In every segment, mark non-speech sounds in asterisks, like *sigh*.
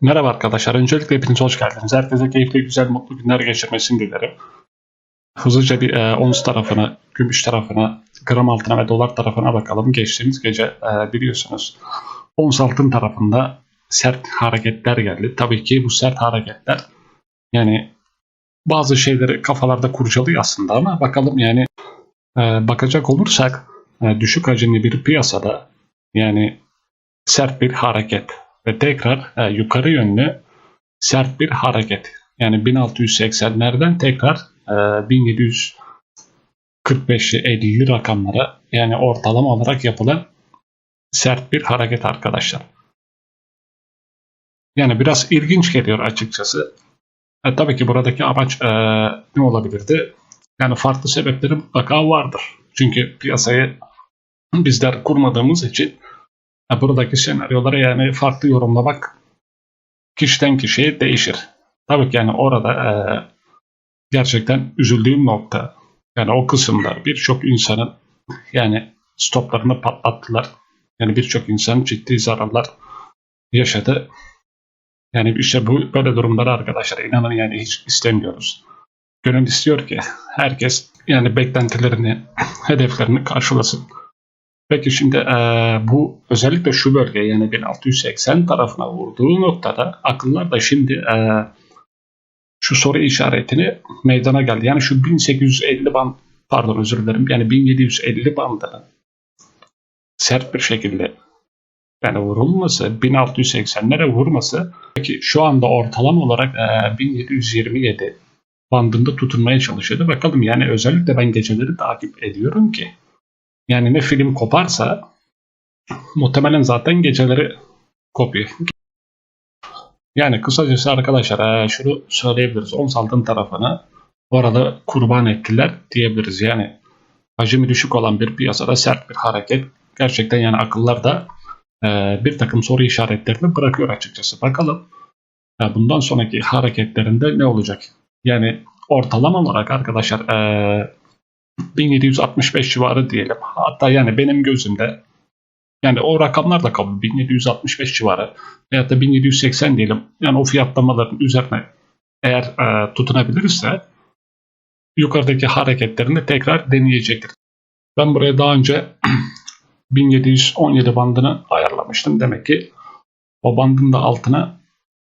Merhaba arkadaşlar. Öncelikle hepiniz hoş geldiniz. Herkese keyifli, güzel, mutlu günler geçirmesini dilerim. Hızlıca bir e, ons tarafına, gümüş tarafına, gram altına ve dolar tarafına bakalım. Geçtiğimiz gece e, biliyorsunuz ons altın tarafında sert hareketler geldi. Tabii ki bu sert hareketler yani bazı şeyleri kafalarda kurcalıyor aslında ama bakalım yani e, bakacak olursak e, düşük hacimli bir piyasada yani sert bir hareket ve tekrar e, yukarı yönlü sert bir hareket. Yani 1680'lerden tekrar e, 1745'li 50'li rakamlara yani ortalama olarak yapılan sert bir hareket arkadaşlar. Yani biraz ilginç geliyor açıkçası. E, tabii ki buradaki amaç e, ne olabilirdi? Yani farklı sebepleri mutlaka vardır. Çünkü piyasayı bizler kurmadığımız için e, buradaki senaryoları yani farklı yorumlamak kişiden kişiye değişir. Tabii ki yani orada e, gerçekten üzüldüğüm nokta yani o kısımda birçok insanın yani stoplarını patlattılar. Yani birçok insan ciddi zararlar yaşadı. Yani işte bu böyle durumları arkadaşlar inanın yani hiç istemiyoruz. Gönül istiyor ki herkes yani beklentilerini, hedeflerini karşılasın. Peki şimdi e, bu özellikle şu bölge yani 1680 tarafına vurduğu noktada akıllar da şimdi e, şu soru işaretini meydana geldi. Yani şu 1850 band pardon özür dilerim yani 1750 bandının sert bir şekilde yani vurulması 1680'lere vurması peki şu anda ortalama olarak e, 1727 bandında tutunmaya çalışıyordu. Bakalım yani özellikle ben geceleri takip ediyorum ki yani ne film koparsa muhtemelen zaten geceleri kopuyor. Yani kısacası arkadaşlar e, şunu söyleyebiliriz. Ons altın tarafını orada kurban ettiler diyebiliriz. Yani hacmi düşük olan bir piyasada sert bir hareket. Gerçekten yani akıllarda e, bir takım soru işaretlerini bırakıyor açıkçası. Bakalım e, bundan sonraki hareketlerinde ne olacak? Yani ortalama olarak arkadaşlar 1765 civarı diyelim. Hatta yani benim gözümde yani o rakamlar da kabul 1765 civarı veya da 1780 diyelim. Yani o fiyatlamaların üzerine eğer e, tutunabilirse yukarıdaki hareketlerini tekrar deneyecektir. Ben buraya daha önce *clears throat* 1717 bandını ayarlamıştım. Demek ki o bandın da altına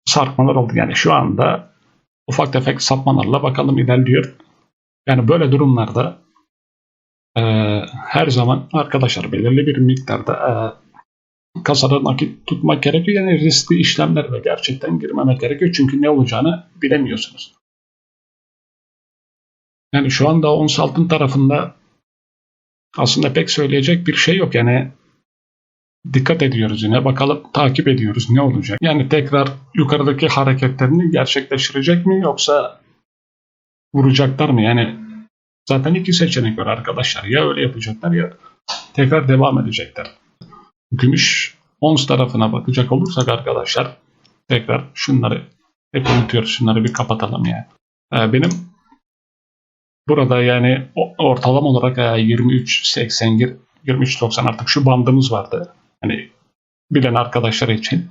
sarkmalar oldu. Yani şu anda ufak tefek sapmalarla bakalım ilerliyor. Yani böyle durumlarda e, her zaman arkadaşlar belirli bir miktarda e, kasada nakit tutmak gerekiyor. Yani riskli işlemlerle gerçekten girmemek gerekiyor. Çünkü ne olacağını bilemiyorsunuz. Yani şu anda ons altın tarafında aslında pek söyleyecek bir şey yok. Yani dikkat ediyoruz yine. Bakalım takip ediyoruz ne olacak. Yani tekrar yukarıdaki hareketlerini gerçekleştirecek mi yoksa vuracaklar mı? Yani Zaten iki seçenek var arkadaşlar. Ya öyle yapacaklar ya tekrar devam edecekler. Gümüş ons tarafına bakacak olursak arkadaşlar tekrar şunları hep unutuyoruz. Şunları bir kapatalım yani. Ee, benim burada yani ortalama olarak 23.80 23.90 artık şu bandımız vardı. Hani bilen arkadaşlar için.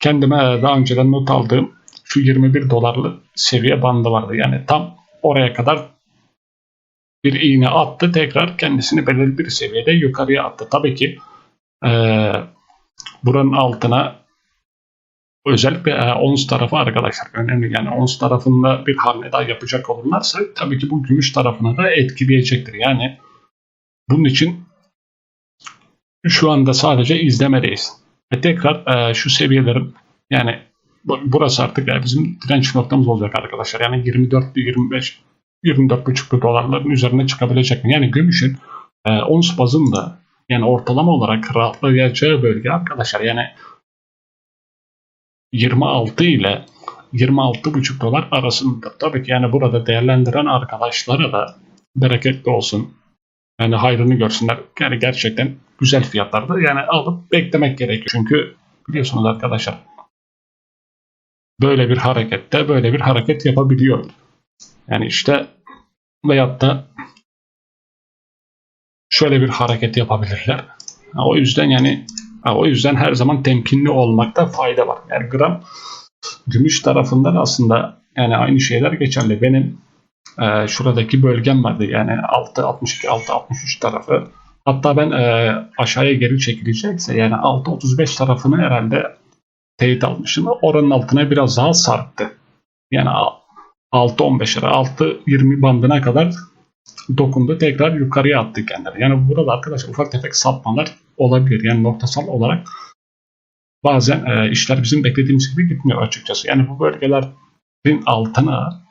Kendime daha önceden not aldığım şu 21 dolarlı seviye bandı vardı. Yani tam oraya kadar bir iğne attı. Tekrar kendisini belirli bir seviyede yukarıya attı. Tabii ki e, buranın altına özellikle e, ons tarafı arkadaşlar önemli. Yani ons tarafında bir hamle daha yapacak olurlarsa tabii ki bu gümüş tarafına da etkileyecektir. Yani bunun için şu anda sadece izlemedeyiz. Ve tekrar e, şu seviyelerin yani burası artık e, bizim direnç noktamız olacak arkadaşlar. Yani 24-25 24,5 dolarların üzerine çıkabilecek mi? Yani gümüşün e, ons bazında yani ortalama olarak rahatlayacağı bölge arkadaşlar yani 26 ile 26,5 dolar arasında. Tabii ki yani burada değerlendiren arkadaşlara da bereketli olsun. Yani hayrını görsünler. Yani gerçekten güzel fiyatlarda yani alıp beklemek gerekiyor. Çünkü biliyorsunuz arkadaşlar böyle bir harekette böyle bir hareket yapabiliyor. Yani işte veyahut da şöyle bir hareket yapabilirler. O yüzden yani o yüzden her zaman temkinli olmakta fayda var. Yani gram gümüş tarafından aslında yani aynı şeyler geçerli. Benim e, şuradaki bölgem vardı yani 6.62 6.63 tarafı. Hatta ben e, aşağıya geri çekilecekse yani 6.35 tarafını herhalde teyit almışım. Oranın altına biraz daha sarktı. Yani 6.15'lere 6.20 bandına kadar dokundu. Tekrar yukarıya attı kendini. Yani burada arkadaşlar ufak tefek sapmalar olabilir. Yani noktasal olarak bazen e, işler bizim beklediğimiz gibi gitmiyor açıkçası. Yani bu bölgelerin altına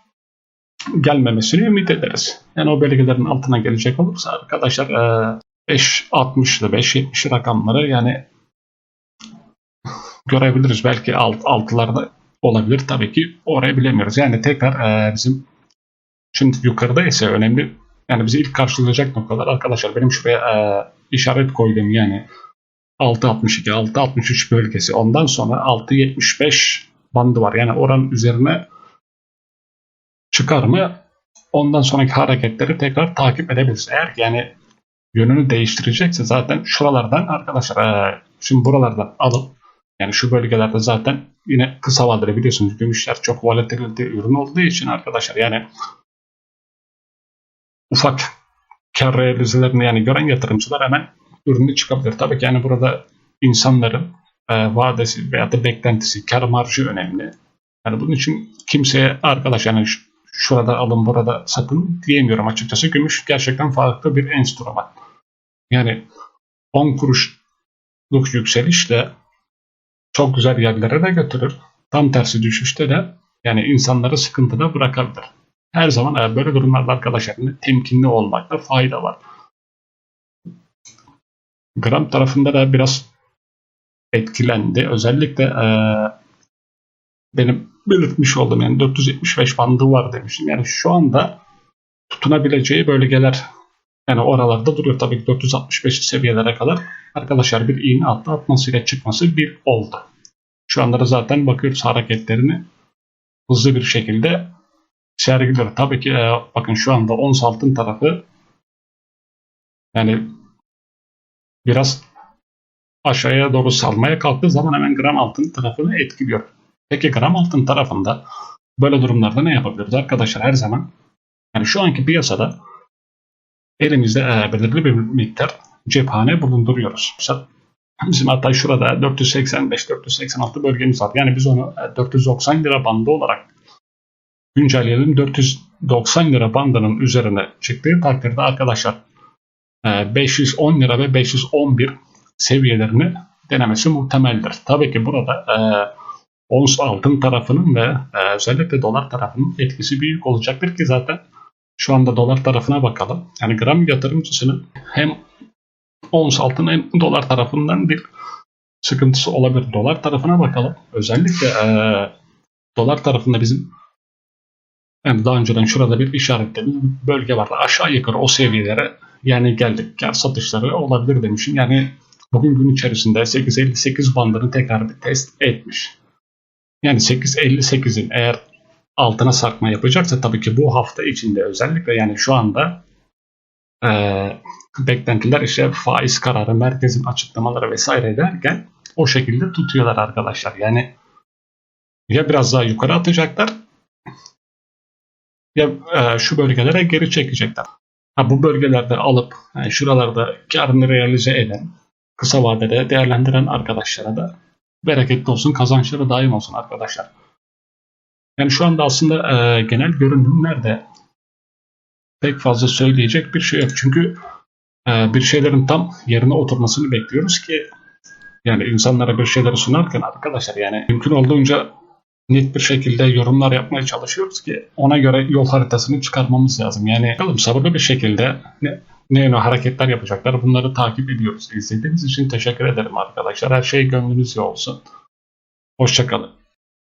gelmemesini ümit ederiz. Yani o bölgelerin altına gelecek olursa arkadaşlar e, 5.60'lı 5.70 rakamları yani görebiliriz. Belki alt, altılarda olabilir. Tabii ki orayı bilemiyoruz. Yani tekrar e, bizim şimdi yukarıda ise önemli yani bizi ilk karşılayacak noktalar arkadaşlar benim şuraya e, işaret koydum yani 6.62 6.63 bölgesi ondan sonra 6.75 bandı var. Yani oranın üzerine çıkar mı ondan sonraki hareketleri tekrar takip edebiliriz. Eğer yani yönünü değiştirecekse zaten şuralardan arkadaşlar e, şimdi buralardan alıp yani şu bölgelerde zaten yine kısa vadeli biliyorsunuz gümüşler çok volatilite ürün olduğu için arkadaşlar yani ufak kar realizelerini yani gören yatırımcılar hemen ürünü çıkabilir. Tabii ki yani burada insanların e, vadesi veya da beklentisi, kar marjı önemli. Yani bunun için kimseye arkadaş yani şurada alın burada satın diyemiyorum açıkçası. Gümüş gerçekten farklı bir enstrüman. Yani 10 kuruşluk yükselişle çok güzel yerlere de götürür. Tam tersi düşüşte de yani insanları sıkıntıda bırakabilir. Her zaman böyle durumlarda arkadaşlar temkinli olmakta fayda var. Gram tarafında da biraz etkilendi. Özellikle e, benim belirtmiş olduğum yani 475 bandı var demiştim. Yani şu anda tutunabileceği bölgeler yani oralarda duruyor. Tabii ki 465 seviyelere kadar arkadaşlar bir iğne attı atmasıyla çıkması bir oldu. Şu anda da zaten bakıyoruz hareketlerini hızlı bir şekilde sergiliyor. Tabii ki e, bakın şu anda ons altın tarafı yani biraz aşağıya doğru salmaya kalktığı zaman hemen gram altın tarafını etkiliyor. Peki gram altın tarafında böyle durumlarda ne yapabiliriz arkadaşlar her zaman? Yani şu anki piyasada elimizde e, belirli bir miktar cephane bulunduruyoruz. Bizim hatta şurada 485-486 bölgemiz var. Yani biz onu 490 lira bandı olarak güncelleyelim. 490 lira bandının üzerine çıktığı takdirde arkadaşlar 510 e, lira ve 511 seviyelerini denemesi muhtemeldir. Tabii ki burada e, ons altın tarafının ve e, özellikle dolar tarafının etkisi büyük olacaktır ki zaten şu anda dolar tarafına bakalım. Yani gram yatırımcısının hem ons altın dolar tarafından bir sıkıntısı olabilir. Dolar tarafına bakalım. Özellikle e, dolar tarafında bizim yani daha önceden şurada bir işaretlediğim bölge vardı. Aşağı yukarı o seviyelere yani geldik. Kar satışları olabilir demişim. Yani bugün gün içerisinde 8.58 bandını tekrar bir test etmiş. Yani 8.58'in eğer altına sarkma yapacaksa tabii ki bu hafta içinde özellikle yani şu anda e, beklentiler işte faiz kararı, merkezin açıklamaları vesaire derken o şekilde tutuyorlar arkadaşlar. Yani ya biraz daha yukarı atacaklar ya e, şu bölgelere geri çekecekler. Ha, bu bölgelerde alıp yani şuralarda karını realize eden, kısa vadede değerlendiren arkadaşlara da bereketli olsun, kazançları daim olsun arkadaşlar. Yani şu anda aslında e, genel görünümlerde pek fazla söyleyecek bir şey yok. Çünkü e, bir şeylerin tam yerine oturmasını bekliyoruz ki yani insanlara bir şeyleri sunarken arkadaşlar yani mümkün olduğunca net bir şekilde yorumlar yapmaya çalışıyoruz ki ona göre yol haritasını çıkarmamız lazım. Yani bakalım sabırlı bir şekilde ne, ne yönü hareketler yapacaklar bunları takip ediyoruz. İzlediğiniz için teşekkür ederim arkadaşlar. Her şey gönlünüzce olsun. Hoşçakalın.